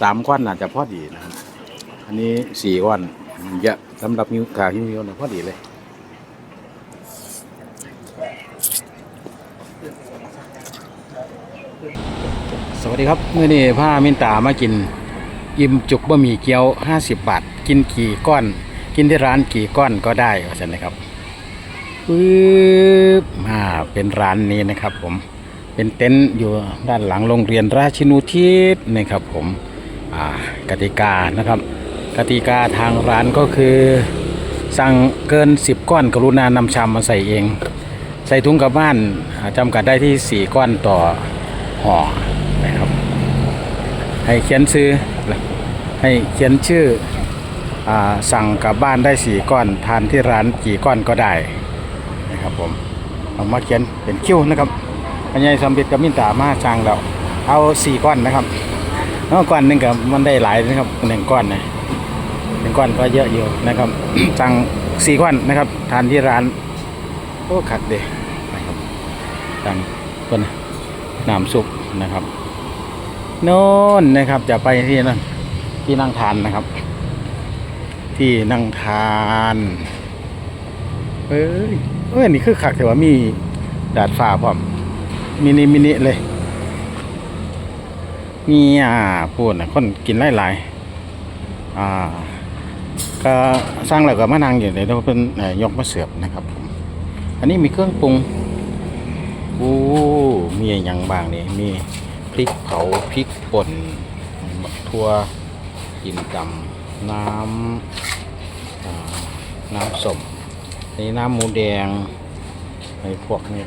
สามก้อนน่าจะพอดีนะครับ อันนี้สี่ก้อนเยอะสำหรับมิวกาฮิมิวเนี่ยพอดีเลยสวัสดีครับเมื่อนี้ผ้ามินตามากิน อิ่มจุกบะหมี่เกี๊ยว 50 บาท กินกี่ก้อน กินที่ร้านกี่ก้อนก็ได้ว่าฉันนะครับปึ๊บมาเป็นร้านนี้นะครับผมเป็นเต็นท์อยู่ด้านหลังโรงเรียนราชินูทิศนะครับผม กติกานะครับ กติกาทางร้านก็คือสั่งเกิน 10 ก้อนกรุณานำชามมาใส่เอง ใส่ถุงกลับบ้านจำกัดได้ที่ 4 ก้อนต่อห่อนะครับ ให้เขียนซื้อให้เขียนชื่ออสั่งกลับบ้านได้ 4 ก้อนทานที่ร้านกี่ก้อนก็ได้นะครับผมเอามาเขียนเป็นคิ้วนะครับอันใหญ่สำเร็จกับมินตามาสั่งแล้วเอา 4 ก้อนนะครับ แล้วก้อนหนึงกับมันได้หลายนะครับหนึ่งก้อนนะหนึ่งก้อนก็เยอะอยู่นะครับสั่งสี่ก้อนนะครับ ทานที่ร้านโอ้ขัดเดนะครับสั่งต้นน้ำซุปนะครับโน่นนะครับจะไปที่นั่นที่นั่งทานนะครับ ที่นั่งทานเอ้ยเอ้ยนี่คือขักแต่ว่ามีดาดฟ้าพร้อมมินิมินิเลย มีอ่าพูดนะคนกินหลายๆอ่า ก็สร้างแล้วก็มานั่งอยู่ในเราเป็นเอ่อยกมาเสือบนะครับผมอันนี้มีเครื่องปรุงโอ้มีอย่างบางนี่มีพริกเผาพริกป่นทั่วกินกำน้ำน้ำสมนี่น้ำหมูแดงไอ้พวกนี้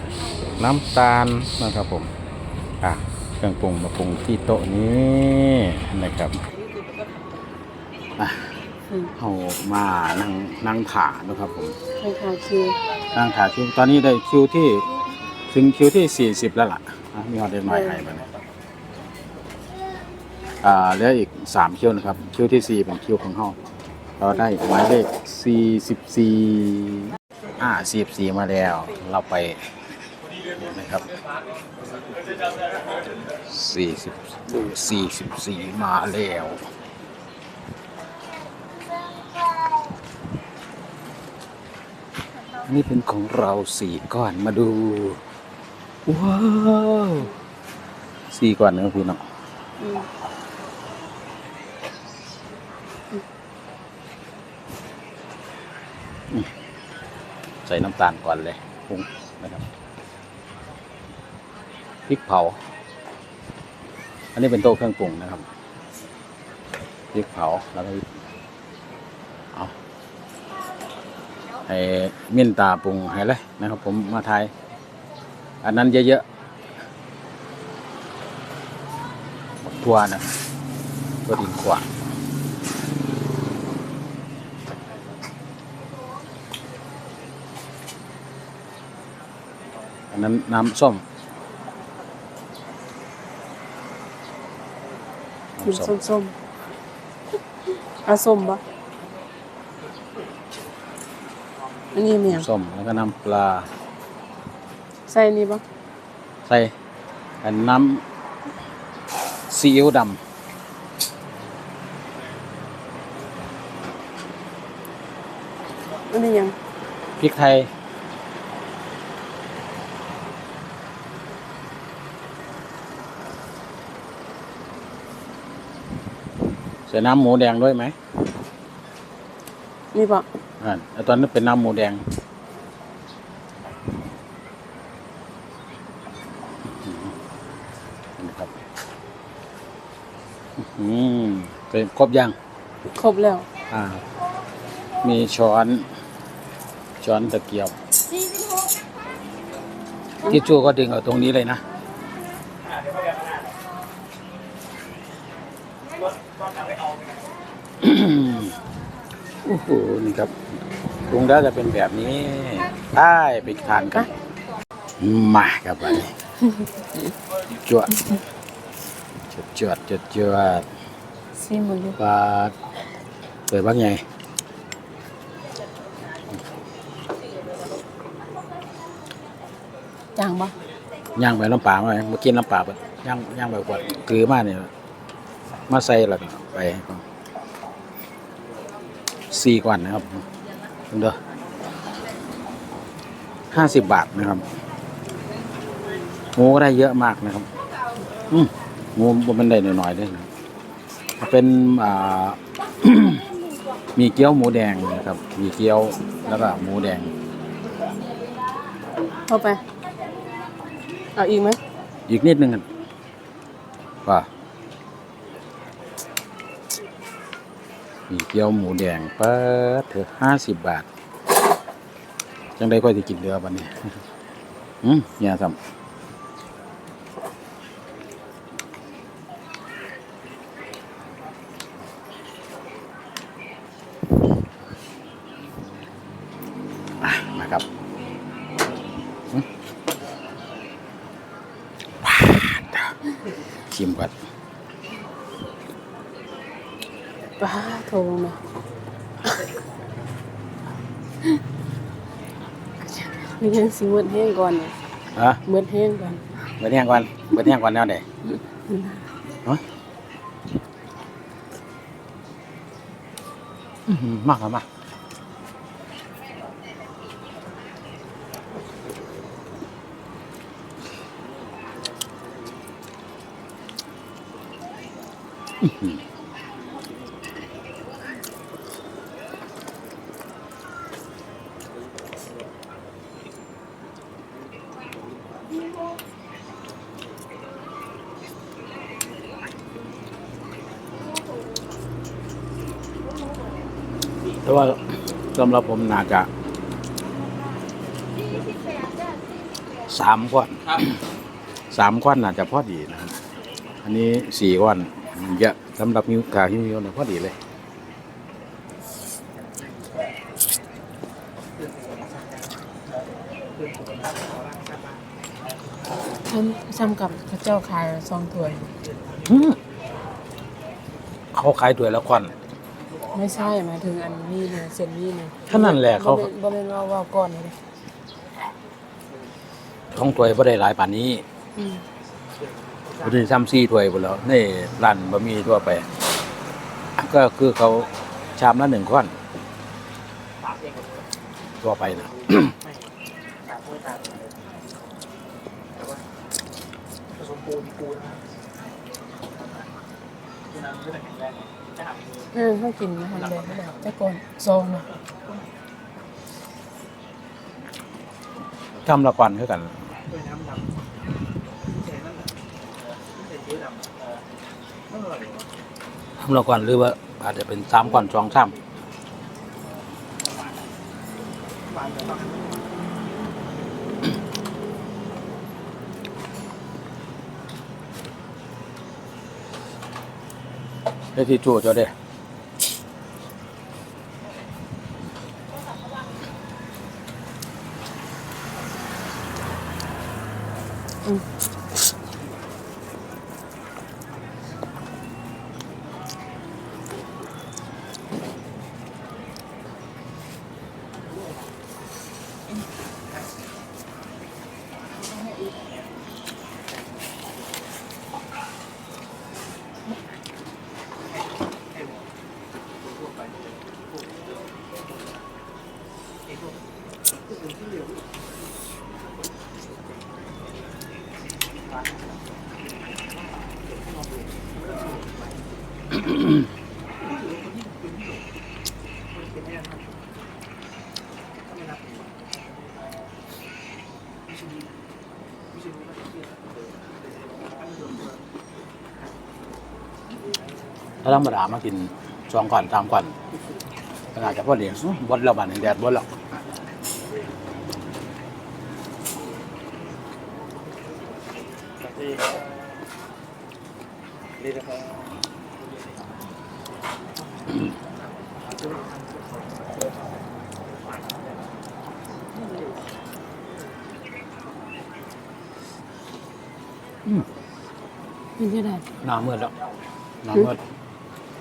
น้ำตาลนะครับผมอะ เครื่องปรุงมาปรุงที่โต๊ะนี้นะครับอะอืมเอามานั่งนั่งถานะครับผมให้ทาคิวนั่งถาคิวตอนนี้ได้คิวที่ถึงคิวที่ 40 แล้วล่ะอะมีออเดอร์ใหม่ให้มาเนี่ยอ่าเหลืออีกสามคิวนะครับ คิวที่สี่เป็นคิวของห้องเราได้หมายเลขสี่สิบสี่อ่าสี่สิบสี่มาแล้ว เราไปนะครับ สี่สิบสี่สิบสี่มาแล้วนี่เป็นของเราสี่ก้อนมาดู ว้าวสี่ก้อนนะพี่น้องใส่น้ำตาลก่อนเลยปรุงนะครับพริกเผา อันนี้เป็นโต๊ะเครื่องปรุงนะครับพริกเผาแล้วก็เอาให้มิ้นตาปรุงให้เลยนะครับ ผมมาไทายอันนั้นเยอะๆบักทั่วนะตัวดินขวาอันนั้นน้ำส้ม กินน้ำส้มส้มๆเอาส้มปะอันนี้เนี่ยส้มแล้วก็น้ำปลา ใส่นี่ปะใส่อันน้ำซีอิ๊วดอันนี้ยังำพริกไทย ส่น้ำหมูแดงด้วยไหมนี่ปะอ่าแล้วตอนนั้นเป็นน้ำหมูแดงนะครับ อืมเป็นครบยัง ครบแล้ว อ่า มีช้อน ช้อนตะเกียบทิชชู่ก็ดึงเอาตรงนี้เลยนะ อ้โหนี่ครับปรุงแล้วจะเป็นแบบนี้ได้ไปทานกันมาครับไปจวดจวดจวดจวดจวดซีมันดูปลาเปิดบ้างไงจางปะย่างไปน้ำปลาไหมเมื่อกี้น้ำปลาเปิดย่างย่างไปกวดคือมากเนี่ยมาใส่แล้วก็ไป สี่กวันนะครับเด้อห้าสิบบาทนะครับหมูก็ได้เยอะมากนะครับอืมหมูบ่มันได้น้อยๆเด้วยนะเป็นอ่ามีเกี๊ยวหมูแดงนะครับ มีเกี๊ยวแล้วก็หมูแดงเข้าไป เอาอีกไหมอีกนิดนึงกันว่า มีเกี๊ยวหมูแดงเปิดเถอะห้าสิบบาท จังได้ค่อยจะกินเรือบันนี้อืมเนี่ยสัมอะครับว้าวชิมก่อน ป้าโทรมามีเงินสิมืดแห้งก่อนเนี่ยอะมืดแห้งก่อนเบิดแห้งก่อนเบิดแห้งก่อนแนวไหนฮะอื้อหือมากครับมากอื้อ แต่ว่าสำหรับผมน่าจะสามก้อนสามก้อนน่าจะพอดีนะครับ อันนี้สี่ก้อนเยอะสำหรับมิวกาฮิมิวเนี่ยพอดีเลยทำซ้ำกับพระเจ้าขายซองถ้วยอืมเขาขายถ้วยละก้อน ไม่ใช่หมายถึงอันนี้เนี่ยเส้นนี้เนี่ยเท่านั้นแหละเขา บ่บ่เป็นว่าว่าก้อนเลยของถ้วยบ่ได้หลายป่านนี้อืมบ่ได้ซ้ำซี่ถ้วยหมดแล้วในร้านบะหมี่ทั่วไป ก็คือเขาชามละหนึ่งก้อนทั่วไปนะ ผสมปูนปูนปูน้ำไม่ได้แข็งแรงจะหักมือ เออเขากินนะฮันเลยเขาบอกแต่ก่อนซองนะทำละก่อนคือกันเห็นนั่นทำละก่อนหรือว่าอาจจะเป็นสามก่อนสองสามได้ที่จู่เจ้าเด้ ถ้าธรรมดามากินสองก่อนสามก่อนขนาดจะพอดีอื้อบดแล้วบันแดดบดแล้วนี่นะครับ เนยังไหน้ามืดแล้วหน้ามืด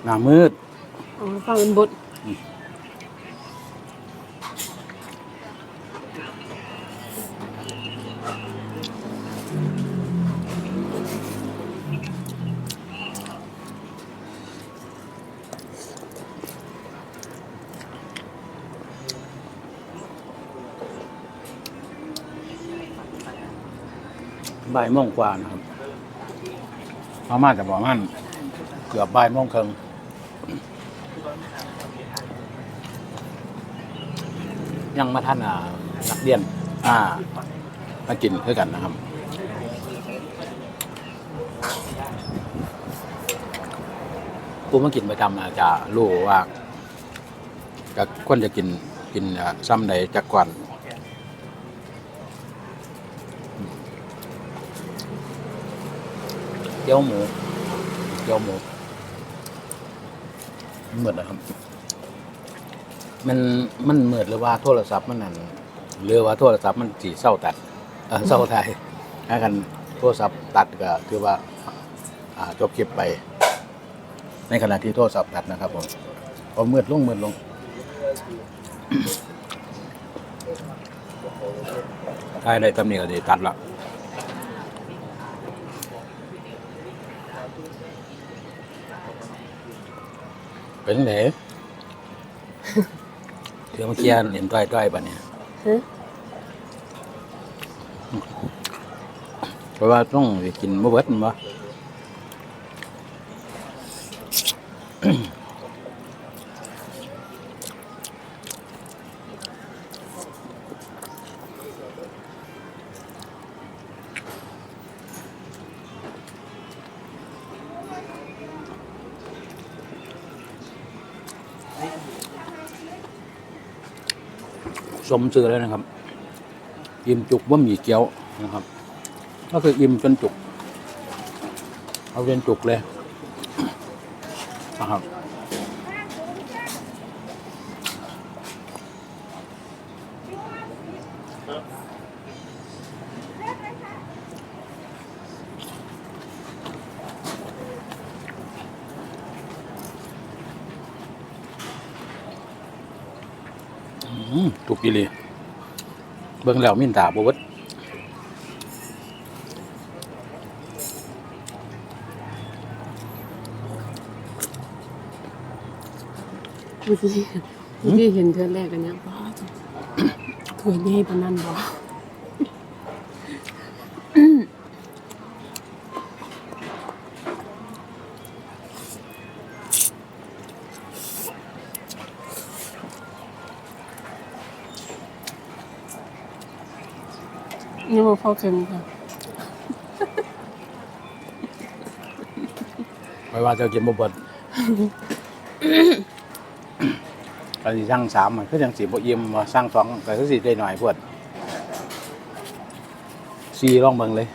หน้ามืดอ๋อฟังเป็นบทบ่ายโมงกว่านะครับ ประมาณจะประมาณเกือบบ่ายโมงครึ่งยังมาท่านอ่านักเรียน อ่า มากินเพื่อกันนะครับผู้มากินประจำอาจจะรู้ว่าก็ควรจะกินกินซ้ำใดจากก่อน เกี๊ยวหมูเกี๊ยวหมูเหมือนนะครับ มันมันเหมือนหรือว่าโทรศัพท์มันนั่นหรือว่าโทรศัพท์มันสีเศร้าตัดเอ่อเศร้าไทยถ้ากันโทรศัพท์ตัดก็คือว่าอ่าจบคลิปไป ในขณะที่โทรศัพท์ตัดนะครับผมพอมืดลงมืดลงถ้าได้ตำหนิก็ดีตัดละ เป็นไหนเดี๋ยวเมื่อกี้เห็นต้อยต้อยๆปะเนี่ยฮะเพราะว่าต้องไปกินมะเบิดมัน สมชื่อเลยนะครับ อิ่มจุกว่ามีเกี๊ยวนะครับ ก็คืออิ่มจนจุก เอาจนจุกเลยนะครับ อืมจุกอีหลีเบิ่งแล้วมินตาบวชเมื่อกี้เมื่อกี้เห็นเธอแรกกันเนี่ยบ้าจังถวยใหญ่ปานนั้นบ่ พอเค็มค่ะไม่ว่าจะกินบ่เบิดตอนที่สั่งสามมันก็ยังสี่บ่อิ่มว่าสั่งสองก็คือสิได้หน่อยพวดสี่ลองเบิงเลย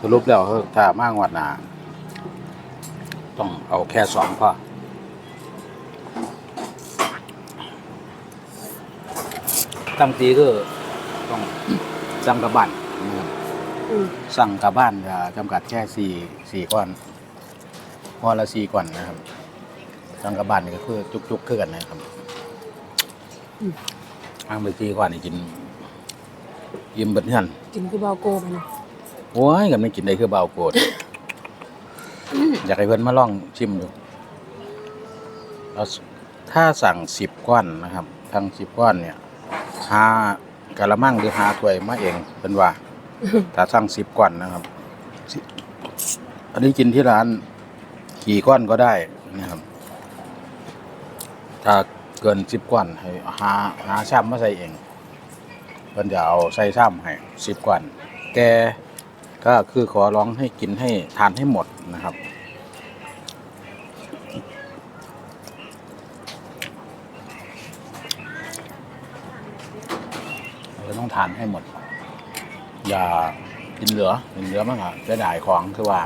สรุปแล้วถ้ามางวดหนาต้องเอาแค่สองพอ ตั้งตีก็ต้องสั่งกลับบ้านนะครับอืมสั่งกลับบ้านจะจำกัดแค่สี่สี่ก้อนก้อนละสี่ก้อนนะครับสั่งกลับบ้านนี่ก็คือจุกๆคือกันนะครับทางไปสี่ก้อนนี่กินยิ้มเบิดเงินกินคือเบาโกไปนะโอ้ยกันไม่กินได้คือเบาโกรธอยากให้เพื่อนมาลองชิมดูแล้วถ้าสั่งสิบก้อนนะครับทั้งสิบก้อนเนี่ย หากะละมังหรือหาถ้วยมาเองเป็นว่าถ้าสั่งสิบก้อนนะครับสิอันนี้กินที่ร้านกี่ก้อนก็ได้นะครับ ถ้าเกินสิบก้อนให้หาหาช่ำมาใส่เองเพิ่นจะเอาใส่ช่ำให้สิบก้อนแต่ก็คือขอร้องให้กินให้ทานให้หมดนะครับ ทานให้หมด อย่ากินเหลือกินเหลือมันอะจะได้ของคือว่า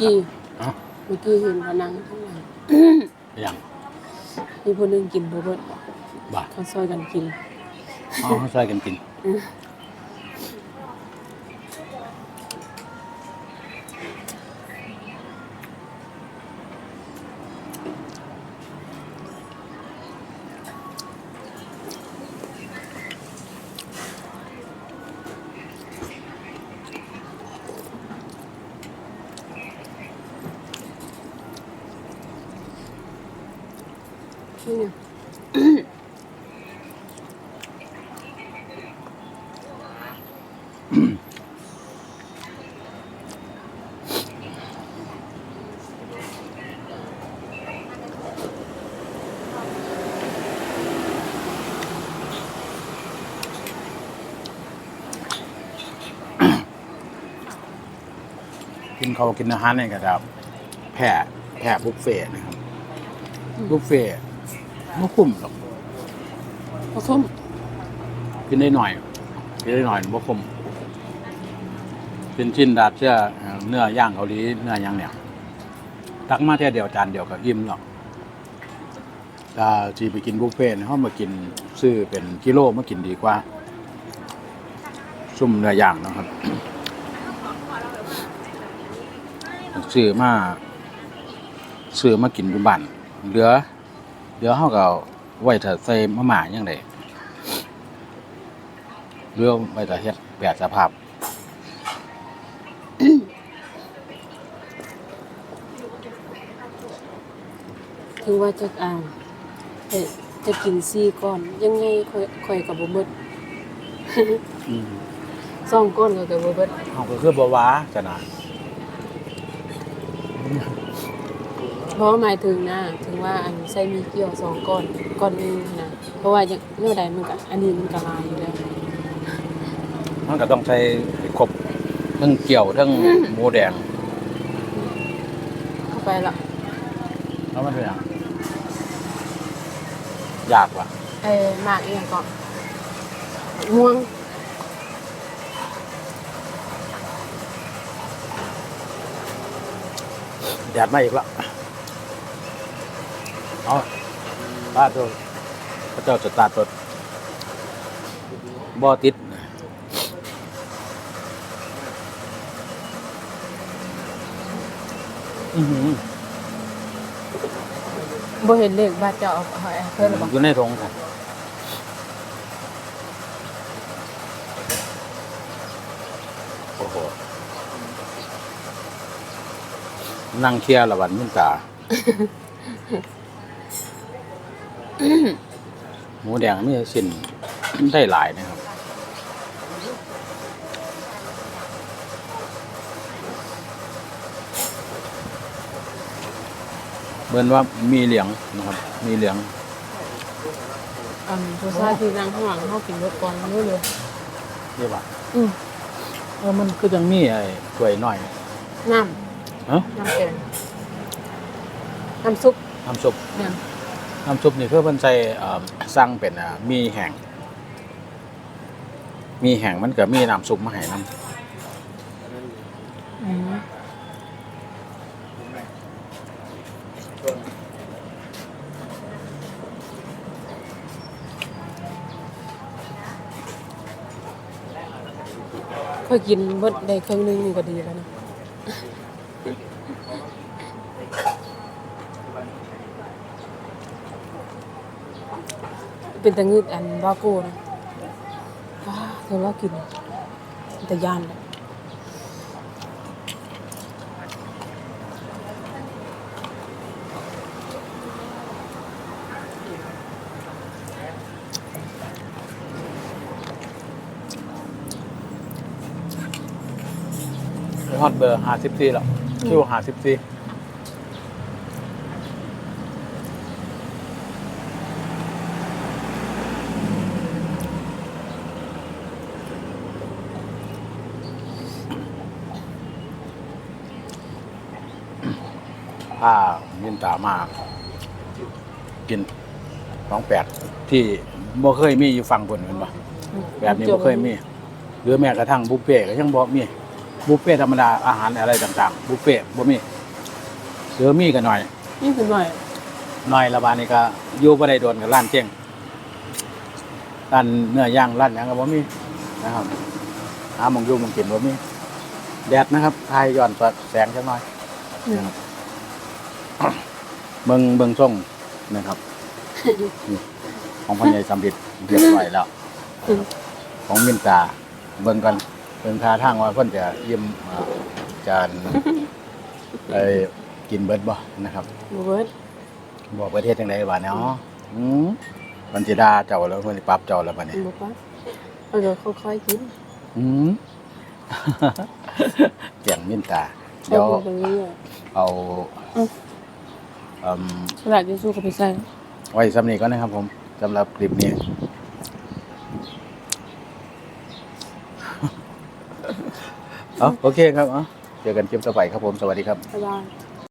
กี้เอ้าเมื่อกี้เห็นพนังข้างหลัง อย่างมีคนหนึงกินบ่เบิดบ่าเขาซอยกันกินอ๋อช่วยกันกิน เขาวกินอาหารเนี่ยก็แบบแผ่แผ่บุฟเฟ่ต์นะครับบุฟเฟ่ต์ไม่คุ้มหรอกผสมกินได้หน่อยกินได้หน่อยไม่คุ้มเป็นชิ้นดาดเชื่อเอ่อเนื้อย่างเกาหลีเนื้อย่างเนี่ยตักมาแค่เดียวจานเดียวก็อิ่มหรอกถ้าจีไปกินบุฟเฟ่ต์เนี่ยเขามากินซื้อเป็นกิโลมากินดีกว่า ซุ่มเนื้อย่างนะครับ ซื้อมาซื้อมากินอยู่บ้านเหลือเหลือเฮาก็เอาไว้ถ้าใส่มะม่าอย่างไดเหลือไว้ถ้าเฮ็ดแปรสภาพถึงว่าจะอ่านแต่จะกินซี่ก้อน ยังไงค่อยค่อยกับบ่เบิดอืมสองก้อนก็กับบ่เบิดเฮาก็คือบ่ว่าจะนะ เพราะว่าหมายถึงนะถึงว่าอันใส่มีเกี่ยวสองก้อนก้อนหนึงนะเพราะว่าอย่างเมื่อใดมันก็อันนี้มันก็ลายอยู่แล้วมันก็ต้องใช้ให้ครบทั้งเกี่ยวทั้งหมูแดงเข้าไปละแล้วมันเป็นหยังยากว่ะเอ้มากอีหยังก็ม่วงแดดมาอีกแล้ว เอาป้าตัวพระเจ้าสตาร์ทรถบ่ติดอือหือบ่เห็นเลขบัตรจะเอาเอาเอาเพิ่นหรือบ่อยู่ในธงครับโอ้โหนั่งเคลียร์ละวันมินตา หมูแดงมีสินได้หลายนะครับเบิ่นว่ามีเหลียงนะครับ มีเหลียงอันผู้ชายที่นั่งข้างหลังเฮากินรถก่อนรู้เลยเรียกว่าอืมเออมันก็ยังมีไอ้ถ้วยน้อยน้ำฮะน้ำแกงน้ำซุปน้ำซุปเนี่ย น้ำซุปนี่คือเพิ่นใส่เอ่อสั่งเป็นอ่ามีแห้งมีแห้งมันก็มีน้ำซุปมาให้น้อืมค่อยกินเบิดได้ครึ่งหนึงนี่ก็ดีแล้วนะ เป็นตะงึดอันวาโก้นะว้าเธอว่ากินแต่ย่านเลยฮอตเบอร์ห้าสิบสี่แล้วคิวห้าสิบสี่ ผ้ามินตามากินของแปลกที่บ่เคยมีอยู่ฝั่งบนเห็นปะแบบนี้บ่เคยมี หรือแม้กระทั่งบุฟเฟ่ต์ก็ยังบ่มีบุฟเฟ่ต์ธรรมดาอาหารอะไรต่าง ๆ บุฟเฟ่ต์บ่มีหรือมีก็หน่อยนี่คือหน่อยหน่อยละบาดนี้ก็อยู่บ่ได้โดนกับร้านเจ๊งร้านเนื้อย่างร้านหยังก็บ่มีนะครับหาหมองอยู่หมองกินบ่มีแดดนะครับทายย้อนสอดแสงจักหน่อยนะครับ เบิ่งเบิ่งช่องนะครับนี่ของพ่อใหญ่สำริดเรียบร้อยแล้วอืมของมินตาเบิ่งกันเบิ่งท่าทางว่าเพิ่นจะยิ้มอ่าจานไอ้กินเบิดบ่นะครับบเบิร์ดบ่ประเทศจังได๋ว่าเนาะอืมมันสิดาเจ้าแล้วมันสิปรับเจ้าแล้วบัดนี้บอกว่าเออค่อยๆกินอืมเกี่ยงมินตาเอาเดี๋ยวไปเรื่อยเอา อืมอืมๆสลัดจะสู้กับไปใส่ไว้สำนี้ก่อนนะครับผมสำหรับคลิปนี้ เอาโอเคครับเอาเจอกันคลิปต่อไปครับผม สวัสดีครับบ๊ายบาย